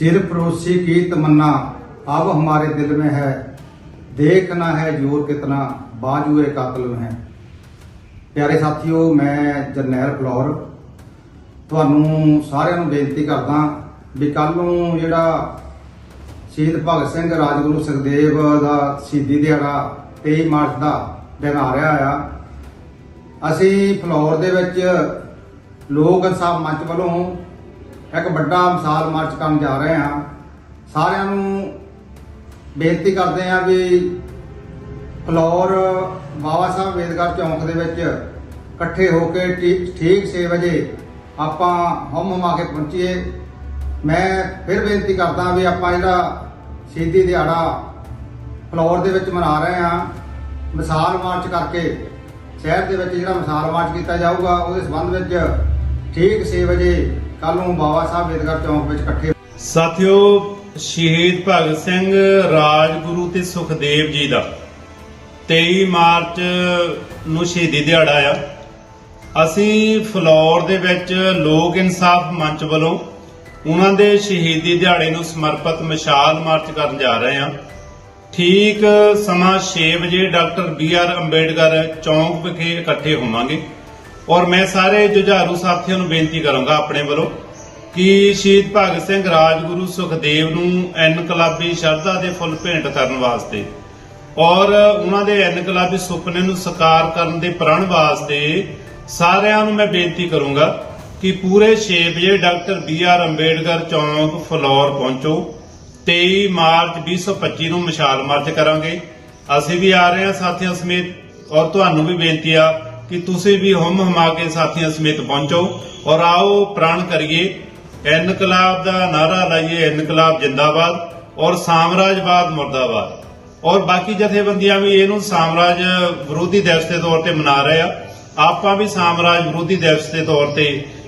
सिर परोसी की तमन्ना अब हमारे दिल में है देखना है जोर कितना बाजुए कातल में है ਪਿਆਰੇ ਸਾਥੀਓ ਮੈਂ ਜਰਨੈਲ ਫਲੋਰ ਤੁਹਾਨੂੰ ਸਾਰਿਆਂ ਨੂੰ ਬੇਨਤੀ ਕਰਦਾ ਵੀ ਕੱਲ ਨੂੰ ਜਿਹੜਾ ਸ਼ਹੀਦ ਭਗਤ ਸਿੰਘ ਰਾਜਗੁਰੂ ਸੁਖਦੇਵ ਦਾ ਸ਼ਹੀਦੀ ਦਿਹਾੜਾ 23 ਮਾਰਚ ਦਾ ਦਿਨ ਆ ਰਿਹਾ ਆ ਅਸੀਂ ਫਲੋਰ ਦੇ ਵਿੱਚ ਲੋਕ ਇਨਸਾਫ ਮੰਚ ਵੱਲੋਂ ਇੱਕ ਵੱਡਾ ਮਿਸਾਲ ਮਾਰਚ ਕਰਨ ਜਾ ਰਹੇ ਹਾਂ। ਸਾਰਿਆਂ ਨੂੰ ਬੇਨਤੀ ਕਰਦੇ ਹਾਂ ਵੀ ਫਲੋਰ ਬਾਬਾ ਸਾਹਿਬ ਅੰਬੇਦਕਰ ਚੌਂਕ ਦੇ ਵਿੱਚ ਇਕੱਠੇ ਹੋ ਕੇ ਠੀਕ ਠੀਕ 6 ਵਜੇ ਆਪਾਂ ਹਮ ਹਮਾ ਕੇ ਪਹੁੰਚੀਏ। ਮੈਂ ਫਿਰ ਬੇਨਤੀ ਕਰਦਾ ਵੀ ਆਪਾਂ ਜਿਹੜਾ ਸ਼ਹੀਦੀ ਦਿਹਾੜਾ ਫਲੋਰ ਦੇ ਵਿੱਚ ਮਨਾ ਰਹੇ ਹਾਂ, ਮਿਸਾਲ ਮਾਰਚ ਕਰਕੇ ਸ਼ਹਿਰ ਦੇ ਵਿੱਚ ਜਿਹੜਾ ਮਿਸਾਲ ਮਾਰਚ ਕੀਤਾ ਜਾਊਗਾ, ਉਹਦੇ ਸੰਬੰਧ ਵਿੱਚ ਠੀਕ 6 ਵਜੇ ਕੱਲ ਨੂੰ ਬਾਬਾ ਸਾਹਿਬ ਅੰਬੇਦਕਰ ਚੌਂਕ ਵਿੱਚ ਇਕੱਠੇ ਸਾਥਿਓ, ਸ਼ਹੀਦ ਭਗਤ ਸਿੰਘ ਰਾਜਗੁਰੂ ਤੇ ਸੁਖਦੇਵ ਜੀ ਦਾ 23 ਮਾਰਚ ਨੂੰ ਸ਼ਹੀਦੀ ਦਿਹਾੜਾ ਆ। ਅਸੀਂ ਫਲੋਰ ਦੇ ਵਿੱਚ ਲੋਕ ਇਨਸਾਫ ਮੰਚ ਵੱਲੋਂ ਉਹਨਾਂ ਦੇ ਸ਼ਹੀਦੀ ਦਿਹਾੜੇ ਨੂੰ ਸਮਰਪਿਤ ਮਸ਼ਾਲ ਮਾਰਚ ਕਰਨ ਜਾ ਰਹੇ ਹਾਂ। ਠੀਕ ਸਮਾਂ 6 ਵਜੇ ਡਾਕਟਰ ਬੀ ਆਰ ਅੰਬੇਡਕਰ ਚੌਂਕ ਵਿਖੇ ਇਕੱਠੇ ਹੋਵਾਂਗੇ। ਔਰ ਮੈਂ ਸਾਰੇ ਜੁਝਾਰੂ ਸਾਥੀਆਂ ਨੂੰ ਬੇਨਤੀ ਕਰਾਂਗਾ ਆਪਣੇ ਵੱਲੋਂ ਕਿ ਸ਼ਹੀਦ ਭਗਤ ਸਿੰਘ ਰਾਜਗੁਰੂ ਸੁਖਦੇਵ ਨੂੰ ਇਨਕਲਾਬੀ ਸ਼ਰਧਾ ਦੇ ਫੁੱਲ ਭੇਂਟ ਕਰਨ ਵਾਸਤੇ ਔਰ ਉਹਨਾਂ ਦੇ ਇਨਕਲਾਬੀ ਸੁਪਨੇ ਨੂੰ ਸਾਕਾਰ ਕਰਨ ਦੇ ਪ੍ਰਣ ਵਾਸਤੇ ਸਾਰਿਆਂ ਨੂੰ ਮੈਂ ਬੇਨਤੀ ਕਰੂੰਗਾ ਕਿ ਪੂਰੇ 6 ਵਜੇ ਡਾਕਟਰ ਬੀ ਆਰ ਅੰਬੇਡਕਰ ਚੌਂਕ ਫਲੋਰ ਪਹੁੰਚੋ। 23 ਮਾਰਚ 2025 ਨੂੰ ਮਸ਼ਾਲ ਮਾਰਚ ਕਰਾਂਗੇ। ਅਸੀਂ ਵੀ ਆ ਰਹੇ ਹਾਂ ਸਾਥੀਆਂ ਸਮੇਤ ਔਰ ਤੁਹਾਨੂੰ ਵੀ ਬੇਨਤੀ ਆ ਕਿ ਤੁਸੀਂ ਵੀ ਹਮ ਹਮਾ ਕੇ ਸਾਥੀਆਂ ਸਮੇਤ ਪਹੁੰਚੋ ਔਰ ਆਓ ਪ੍ਰਣ ਕਰੀਏ। ਇਨਕਲਾਬ ਦਾ ਨਾਰਾ ਲਾਈਏ, ਇਨਕਲਾਬ ਜਿੰਦਾਬਾਦ ਔਰ ਸਾਮਰਾਜਵਾਦ ਮੁਰਦਾਬਾਦ। ਔਰ ਬਾਕੀ ਜਥੇਬੰਦੀਆਂ ਵੀ ਇਹਨੂੰ ਸਾਮਰਾਜ ਵਿਰੋਧੀ ਦਿਵਸ ਦੇ ਤੌਰ ਤੇ ਮਨਾ ਰਹੇ ਆ। ਆਪਾਂ ਵੀ ਸਾਮਰਾਜ ਵਿਰੋਧੀ ਦਿਵਸ ਦੇ ਤੌਰ ਤੇ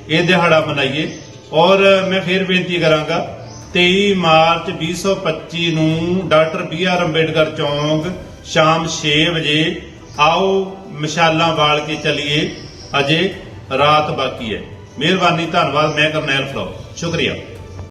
ਇਹ ਦਿਹਾੜਾ ਮਨਾਈਏ। ਔਰ ਮੈਂ ਫਿਰ ਬੇਨਤੀ ਕਰਾਂਗਾ 23 ਮਾਰਚ 2025 ਨੂੰ ਡਾਕਟਰ ਬੀ ਆਰ ਅੰਬੇਡਕਰ ਚੌਂਕ ਸ਼ਾਮ 6 ਵਜੇ ਆਓ ਮਸ਼ਾਲਾਂ ਬਾਲ ਕੇ ਚੱਲੀਏ। ਅਜੇ ਰਾਤ ਬਾਕੀ ਹੈ। ਮਿਹਰਬਾਨੀ, ਧੰਨਵਾਦ। ਮੈਂ ਕਰਨੈਲ ਫਲੋ ਸ਼ੁਕਰੀਆ।